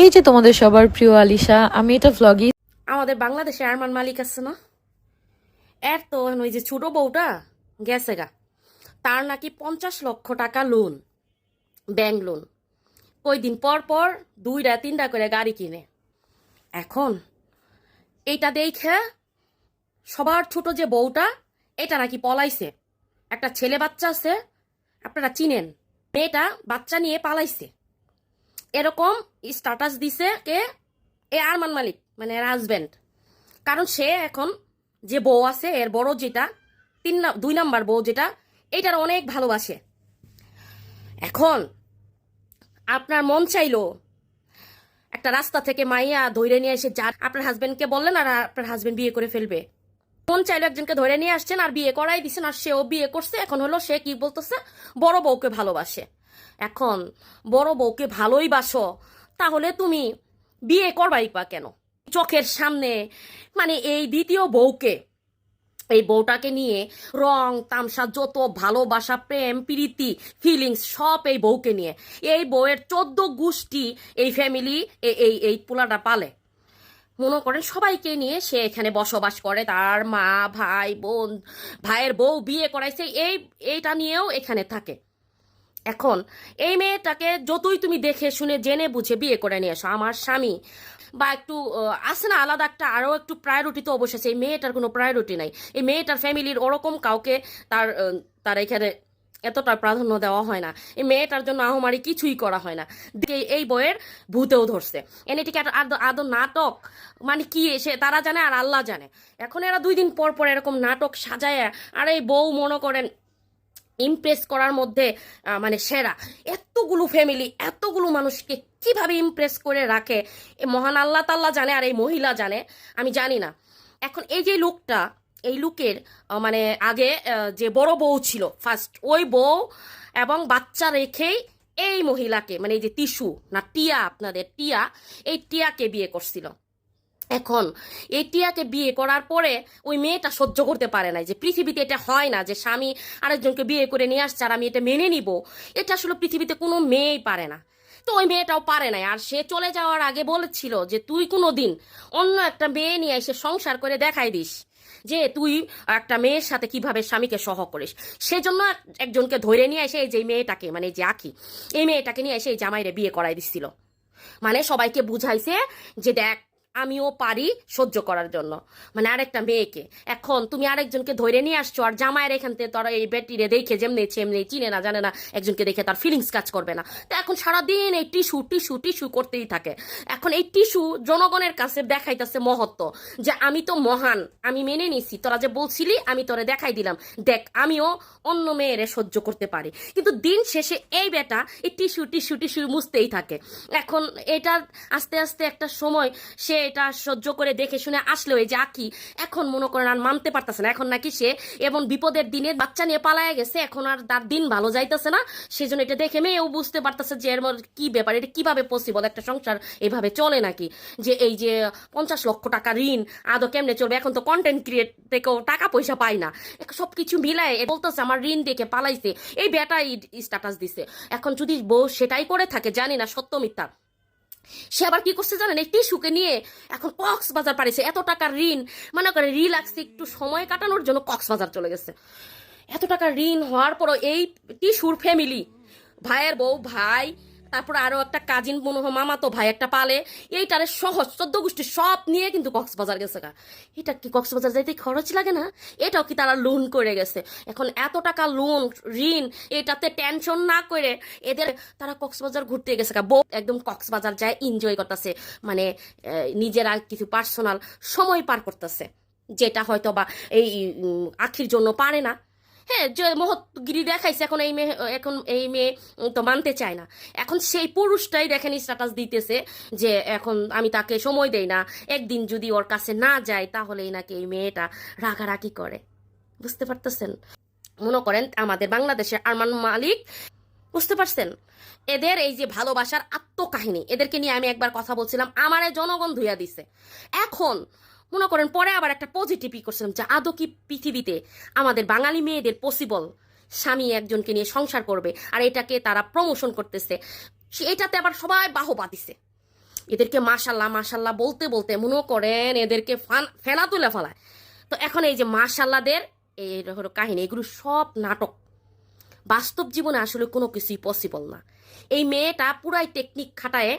এই যে তোমাদের সবার প্রিয় আলিশা, আমি এটা ভ্লগই আমাদের বাংলাদেশে আরমান মালিক আছে না? এর তো ওই যে ছোট বউটা গেছে গা। তার নাকি পঞ্চাশ লক্ষ টাকা লোন ব্যাংক লোন কয়দিন পর পর দুইটা তিনটা করে গাড়ি কিনে। এখন এইটা দেখে সবার ছোট যে বউটা, এটা নাকি পলাইছে। একটা ছেলে বাচ্চা আছে, আপনারা চিনেন, মেয়েটা বাচ্চা নিয়ে পালাইছে। এরকম স্ট্যাটাস দিছে কে? এ আরমান মালিক মানে এর হাজব্যান্ড কারণ সে এখন যে বউ আছে, এর বড় যেটা, তিন দুই নাম্বার বউ যেটা, এটার অনেক ভালোবাসে। এখন আপনার মন চাইলো একটা রাস্তা থেকে মাইয়া ধরে নিয়ে এসে যা আপনার হাজবেন্ডকে বললেন আর আপনার হাজবেন্ড বিয়ে করে ফেলবে। মন চাইলো একজনকে ধরে নিয়ে আসছেন আর বিয়ে করাই দিচ্ছেন আর সেও বিয়ে করছে। এখন হলো সে কি বলতেছে? বড় বউকে ভালোবাসে। এখন বড় বউকে ভালোই বাসো, তাহলে তুমি বিয়ে করবাই বা কেন? চোখের সামনে মানে এই দ্বিতীয় বউকে, এই বউটাকে নিয়ে রং, তামসা, যত ভালোবাসা, প্রেম, প্রীতি ফিলিংস সব এই বউকে নিয়ে, এই বউয়ের চোদ্দ গোষ্ঠী এই ফ্যামিলি এই এই পোলাটা পালে। মনে করেন সবাইকে নিয়ে সে এখানে বসবাস করে, তার মা, ভাই, বোন, ভাইয়ের বউ বিয়ে করাইছে, এই, এইটা নিয়েও এখানে থাকে। এখন এই মেয়েটাকে যতই তুমি দেখে শুনে, জেনে বুঝে বিয়ে করে নিয়ে এসো। আমার স্বামী বা একটু আছে না আলাদা একটা, আরও একটু প্রায়োরিটি তো আছে। এই মেয়েটার কোনো প্রায়োরিটি নাই। এই মেয়েটার ফ্যামিলির ওরকম কাউকে তার তার এখানে এতটা প্রাধান্য দেওয়া হয় না। এই মেয়েটার জন্য আহমারি কিছুই করা হয় না। এই বইয়ের ভূতেও ধরছে। এনেটিকে আদৌ নাটক মানে কি সে তারা জানে আর আল্লাহ জানে। এখন এরা দুই দিন পর পর এরকম নাটক সাজায়, আর এই বউ মনে করেন ইমপ্রেস করার মধ্যে মানে সেরা। এতগুলো ফ্যামিলি এতগুলো মানুষকে কীভাবে ইমপ্রেস করে রাখে? এ মহান আল্লাহ তাল্লাহ জানে আর এই মহিলা জানে, আমি জানি না। এখন এই যে লোকটা, এই লোকের মানে আগে যে বড় বউ ছিল ফার্স্ট ওই বউ এবং বাচ্চা রেখেই এই মহিলাকে মানে এই যে টিসু, না টিয়া আপনাদের, টিয়া, এই টিয়াকে বিয়ে করছিল। এখন এই টিয়াকে বিয়ে করার পরে ওই মেয়েটা সহ্য করতে পারে না যে পৃথিবীতে এটা হয় না যে স্বামী আরেকজনকে বিয়ে করে নিয়ে আসছে আর আমি এটা মেনে নিব। এটা আসলে পৃথিবীতে কোনো মেয়েই পারে না। তো ওই মেয়েটাও পারে নাই। আর সে চলে যাওয়ার আগে বলেছিল যে তুই কোনো দিন অন্য একটা মেয়ে নিয়ে এসে সংসার করে দেখাই দিস যে তুই একটা মেয়ের সাথে কীভাবে স্বামীকে সহ করিস। সেজন্য এক- একজনকে ধরে নিয়ে এসে এই যে মেয়েটাকে মানে যে আঁকি, এই মেয়েটাকে নিয়ে এসে এই জামাইরে বিয়ে করাই দিচ্ছিল মানে সবাইকে বুঝাইছে যে দেখ আমিও পারি সহ্য করার জন্য। মানে আরেকটা মেয়েকে। এখন তুমি আরেকজনকে ধরে নিয়ে আসছো আর জামায়ের এখান থেকে তোরা এই বেটিরে দেখে যেমনি এমনি চিনে না, জানে না, একজনকে দেখে তার ফিলিংস কাজ করবে না। তো এখন সারাদিন এই টিস্যু টিস্যু টিস্যু করতেই থাকে। এখন এই টিস্যু জনগণের কাছে দেখাইতেছে মহত্ব যে আমি তো মহান, আমি মেনে নিছি। তোরা যে বলছিলি, আমি তোরে দেখাই দিলাম। দেখ, আমিও অন্য মেয়েরে সহ্য করতে পারি। কিন্তু দিন শেষে এই বেটা এই টিস্যু টিস্যু টিস্যু মুছতেই থাকে। এখন এটা আস্তে আস্তে একটা সময় সে এটা সহ্য করে দেখে শুনে আসলেও এই যে আকি, এখন মনে করেন আর মানতে পারতেছে না। এখন নাকি সে এবং বিপদের দিনে বাচ্চা নিয়ে পালায় গেছে, এখন আর তার দিন ভালো যাইতেছে না। সেজন্য এটা দেখে মেয়েও বুঝতে পারতেছে যে এর কি ব্যাপার, এটা কীভাবে পসিবল একটা সংসার এভাবে চলে নাকি? যে এই যে পঞ্চাশ লক্ষ টাকা ঋণ, আদৌ কেমনে চলবে? এখন তো কন্টেন্ট ক্রিয়েট থেকেও টাকা পয়সা পায় না। সব কিছু মিলায় বলতেছে, আমার ঋণ দেখে পালাইছে। এই বেটাই স্ট্যাটাস দিছে। এখন যদি বউ সেটাই করে থাকে, জানি না সত্য মিথ্যা। সে আবার কি করছে জানেন? এই টিস্যুকে নিয়ে এখন কক্সবাজার পাড়েছে এত টাকার ঋণ, মনে করে রিল্যাক্সে একটু সময় কাটানোর জন্য কক্সবাজার চলে গেছে। এত টাকার ঋণ হওয়ার পরও এই টিস্যুর ফ্যামিলি ভাইয়ের বউ, ভাই তারপর আরও একটা কাজিন মনে হয় মামা তো ভাই একটা পালে। এইটারে সহজ, চোদ্দ গোষ্ঠী সব নিয়ে কিন্তু কক্সবাজার গেছে গা। এটা কি কক্সবাজার যাইতে খরচ লাগে না? এটাও কি তারা লোন করে গেছে। এখন এত টাকা লোন ঋণ, এটাতে টেনশন না করে এদের তারা কক্সবাজার ঘুরতে গেছে গা। বউ একদম কক্সবাজার যায় এনজয় করতেছে। মানে নিজেরা কিছু পার্সোনাল সময় পার করতেছে। যেটা হয়তো বা এই আখির জন্য পারে না। হ্যাঁ যে মহৎগিরি দেখাইছে, এখন এই মেয়ে, এখন এই মেয়ে তো মানতে চায় না। এখন সেই পুরুষটাই দেখেন স্ট্যাটাস দিতেছে যে এখন আমি তাকে সময় দেই না, একদিন যদি ওর কাছে না যায় তাহলেই নাকি এই মেয়েটা রাগারাগি করে। বুঝতে পারতেছেন? মনে করেন আমাদের বাংলাদেশের আরমান মালিক, বুঝতে পারছেন? এদের এই যে ভালোবাসার আত্মকাহিনী, এদেরকে নিয়ে আমি একবার কথা বলছিলাম, আমারে জনগণ ধুইয়া দিছে। এখন মনে করেন পরে আবার একটা পজিটিভই করছিলাম যে আদৌ কি পৃথিবীতে আমাদের বাঙালি মেয়েদের পসিবল স্বামী একজনকে নিয়ে সংসার করবে আর এটাকে তারা প্রমোশন করতেছে। এটাতে আবার সবাই বাহবা দিছে। এদেরকে মাশাল্লাহ মাশাল্লাহ বলতে বলতে মনে করেন এদেরকে ফান ফেনা তুলে ফেলায়। তো এখন এই যে মাশাল্লাহদের এই কাহিনী, এগুলো সব নাটক। বাস্তব জীবনে আসলে কোনো কিছুই পসিবল না। এই মেয়েটা পুরাই টেকনিক খাটায়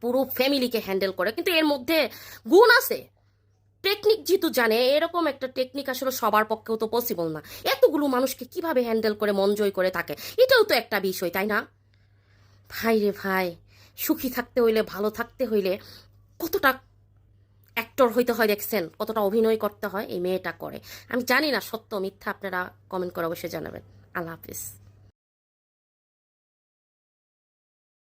পুরো ফ্যামিলিকে হ্যান্ডেল করে। কিন্তু এর মধ্যে গুণ আছে। টেকনিক যেহেতু জানে, এরকম একটা টেকনিক আসলে সবার পক্ষেও তো পসিবল না। এতগুলো মানুষকে কীভাবে হ্যান্ডেল করে, মন জয় করে থাকে এটাও তো একটা বিষয়, তাই না? ভাই রে ভাই, সুখী থাকতে হইলে, ভালো থাকতে হইলে কতটা অ্যাক্টর হইতে হয় দেখছেন? কতটা অভিনয় করতে হয় এই মেয়েটা করে। আমি জানি না, সত্য, মিথ্যা আপনারা কমেন্ট করে অবশ্যই জানাবেন। আল্লাহ হাফিজ।